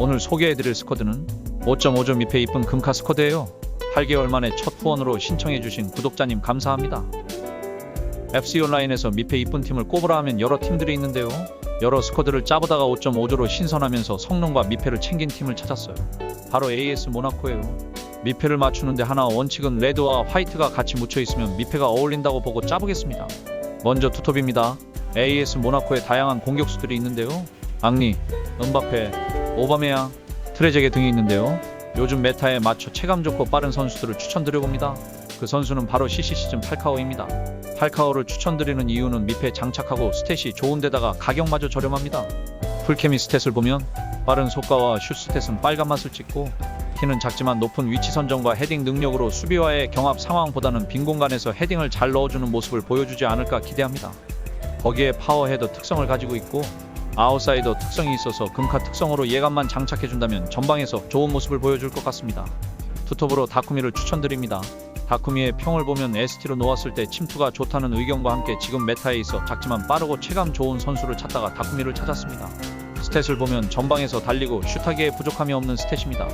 오늘 소개해드릴 스쿼드는 5.5점 미패 이쁜 금카 스쿼드예요. 8개월 만에 첫 후원으로 신청해주신 구독자님 감사합니다. FC 온라인에서 미패 이쁜 팀을 꼽으라 하면 여러 팀들이 있는데요. 여러 스쿼드를 짜보다가 5.5조로 신선하면서 성능과 미패를 챙긴 팀을 찾았어요. 바로 AS 모나코예요. 미패를 맞추는데 하나 원칙은 레드와 화이트가 같이 묻혀 있으면 미패가 어울린다고 보고 짜보겠습니다. 먼저 투톱입니다. AS 모나코의 다양한 공격수들이 있는데요. 앙리, 은바페, 오바메양, 트레제게 등이 있는데요. 요즘 메타에 맞춰 체감 좋고 빠른 선수들을 추천드려봅니다. 그 선수는 바로 CC 시즌 팔카오입니다. 팔카오를 추천드리는 이유는 밑에 장착하고 스탯이 좋은데다가 가격마저 저렴합니다. 풀케미 스탯을 보면 빠른 속가와 슛 스탯은 빨간 맛을 찍고 키는 작지만 높은 위치 선정과 헤딩 능력으로 수비와의 경합 상황보다는 빈 공간에서 헤딩을 잘 넣어주는 모습을 보여주지 않을까 기대합니다. 거기에 파워 헤더 특성을 가지고 있고 아웃사이더 특성이 있어서 금카 특성으로 예감만 장착해준다면 전방에서 좋은 모습을 보여줄 것 같습니다. 투톱으로 다쿠미를 추천드립니다. 다쿠미의 평을 보면 ST로 놓았을 때 침투가 좋다는 의견과 함께 지금 메타에 있어 작지만 빠르고 체감 좋은 선수를 찾다가 다쿠미를 찾았습니다. 스탯을 보면 전방에서 달리고 슛하기에 부족함이 없는 스탯입니다.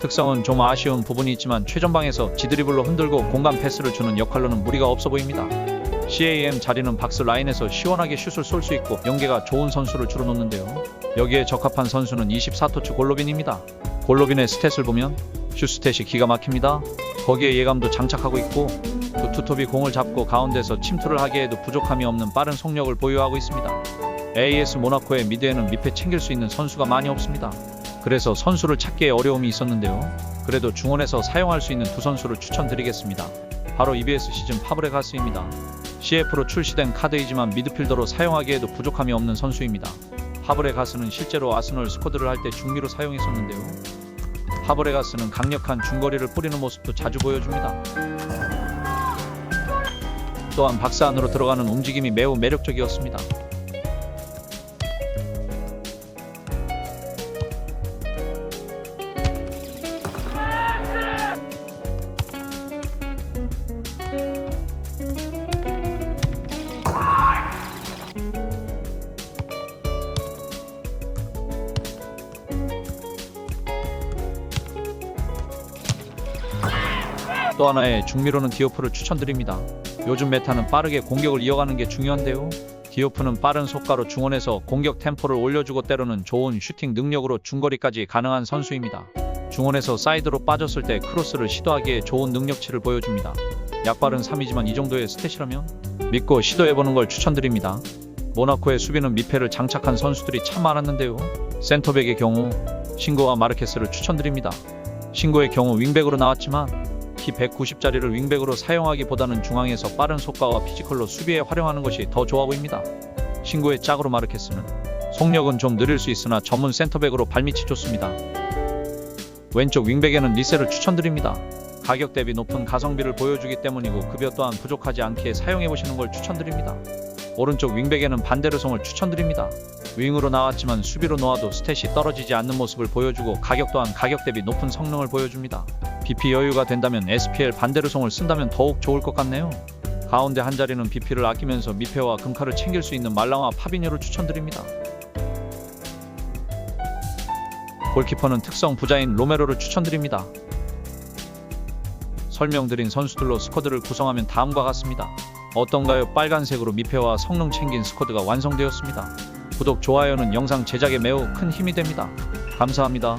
특성은 좀 아쉬운 부분이 있지만 최전방에서 지드리블로 흔들고 공간 패스를 주는 역할로는 무리가 없어 보입니다. CAM 자리는 박스 라인에서 시원하게 슛을 쏠 수 있고 연계가 좋은 선수를 주로 놓는데요. 여기에 적합한 선수는 24토츠 골로빈입니다. 골로빈의 스탯을 보면 슛 스탯이 기가 막힙니다. 거기에 예감도 장착하고 있고 그 투톱이 공을 잡고 가운데서 침투를 하기에도 부족함이 없는 빠른 속력을 보유하고 있습니다. AS 모나코의 미드에는 밑에 챙길 수 있는 선수가 많이 없습니다. 그래서 선수를 찾기에 어려움이 있었는데요. 그래도 중원에서 사용할 수 있는 두 선수를 추천드리겠습니다. 바로 EBS 시즌 파브레가스입니다. CF로 출시된 카드이지만 미드필더로 사용하기에도 부족함이 없는 선수입니다. 파브레가스는 실제로 아스널 스쿼드를 할 때 중미로 사용했었는데요. 파브레가스는 강력한 중거리를 뿌리는 모습도 자주 보여줍니다. 또한 박스 안으로 들어가는 움직임이 매우 매력적이었습니다. 또 하나의 중미로는 디오프를 추천드립니다. 요즘 메타는 빠르게 공격을 이어가는 게 중요한데요. 디오프는 빠른 속가로 중원에서 공격 템포를 올려주고 때로는 좋은 슈팅 능력으로 중거리까지 가능한 선수입니다. 중원에서 사이드로 빠졌을 때 크로스를 시도하기에 좋은 능력치를 보여줍니다. 약발은 3이지만 이 정도의 스탯이라면 믿고 시도해보는 걸 추천드립니다. 모나코의 수비는 미패를 장착한 선수들이 참 많았는데요. 센터백의 경우 신고와 마르케스를 추천드립니다. 신고의 경우 윙백으로 나왔지만 키 190짜리를 윙백으로 사용하기보다는 중앙에서 빠른 속가와 피지컬로 수비에 활용하는 것이 더 좋아 보입니다. 신고의 짝으로 마르케스는 속력은 좀 느릴 수 있으나 전문 센터백으로 발밑이 좋습니다. 왼쪽 윙백에는 리세를 추천드립니다. 가격 대비 높은 가성비를 보여주기 때문이고 급여 또한 부족하지 않게 사용해보시는 걸 추천드립니다. 오른쪽 윙백에는 반데르송을 추천드립니다. 윙으로 나왔지만 수비로 놓아도 스탯이 떨어지지 않는 모습을 보여주고 가격 또한 가격 대비 높은 성능을 보여줍니다. BP 여유가 된다면 SPL 반데르송을 쓴다면 더욱 좋을 것 같네요. 가운데 한 자리는 BP를 아끼면서 미페와 금카를 챙길 수 있는 말랑와 파비뉴를 추천드립니다. 골키퍼는 특성 부자인 로메로를 추천드립니다. 설명드린 선수들로 스쿼드를 구성하면 다음과 같습니다. 어떤가요? 빨간색으로 미패와 성능 챙긴 스쿼드가 완성되었습니다. 구독, 좋아요는 영상 제작에 매우 큰 힘이 됩니다. 감사합니다.